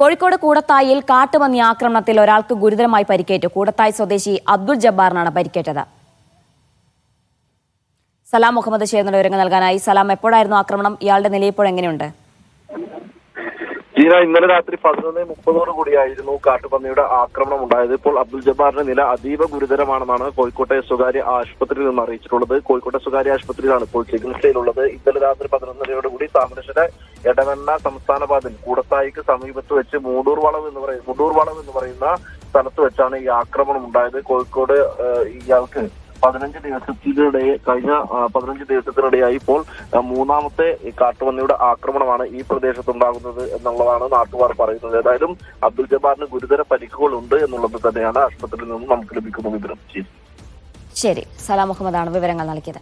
കോഴിക്കോട് കൂടത്തായിൽ കാട്ടുപന്നി ആക്രമണത്തിൽ ഒരാൾക്ക് ഗുരുതരമായി പരിക്കേറ്റു. കൂടത്തായി സ്വദേശി അബ്ദുൾ ജബ്ബാറിനാണ് പരിക്കേറ്റത്. സലാം മുഹമ്മദ് ചേർന്ന വിവരങ്ങൾ നൽകാനായി. സലാം എപ്പോഴായിരുന്നു ആക്രമണം? ഇയാളുടെ നില ഇപ്പോൾ എങ്ങനെയുണ്ട്? ജീന ഇന്നലെ രാത്രി പതിനൊന്ന് മുപ്പതോടു കൂടിയായിരുന്നു കാട്ടുപന്നിയുടെ ആക്രമണം ഉണ്ടായത്. ഇപ്പോൾ അബ്ദുൽ ജബ്ബാറിന്റെ നില അതീവ ഗുരുതരമാണെന്നാണ് കോഴിക്കോട്ടെ സ്വകാര്യ ആശുപത്രിയിൽ നിന്ന് അറിയിച്ചിട്ടുള്ളത്. കോഴിക്കോട്ടെ സ്വകാര്യ ആശുപത്രിയിലാണ് ഇപ്പോൾ ചികിത്സയിലുള്ളത്. ഇന്നലെ രാത്രി പതിനൊന്നരയോടുകൂടി താമരശ്ശേരി എടവണ്ണ സംസ്ഥാന പാതയിൽ കൂടത്തായിക്ക് സമീപത്ത് വെച്ച് മൂടൂർ വളവ് എന്ന് പറയുന്ന മുടൂർ വളവ് എന്ന് പറയുന്ന സ്ഥലത്ത് വെച്ചാണ് ഈ ആക്രമണം ഉണ്ടായത്. കോഴിക്കോട് ഇയാൾക്ക് പതിനഞ്ച് ദിവസത്തിനിടെ കഴിഞ്ഞ പതിനഞ്ച് ദിവസത്തിനിടെയായി ഇപ്പോൾ മൂന്നാമത്തെ കാട്ടുപന്നിയുടെ ആക്രമണമാണ് ഈ പ്രദേശത്തുണ്ടാകുന്നത് എന്നുള്ളതാണ് നാട്ടുകാർ പറയുന്നത്. ഏതായാലും അബ്ദുൽ ജബ്ബാറിന് ഗുരുതര പരിക്കുകൾ ഉണ്ട് എന്നുള്ളത് തന്നെയാണ് ആശുപത്രിയിൽ നിന്നും നമുക്ക് ലഭിക്കുന്ന വിവരം. ശരി. സലാം മുഹമ്മദാണ് വിവരങ്ങൾ നൽകിയത്.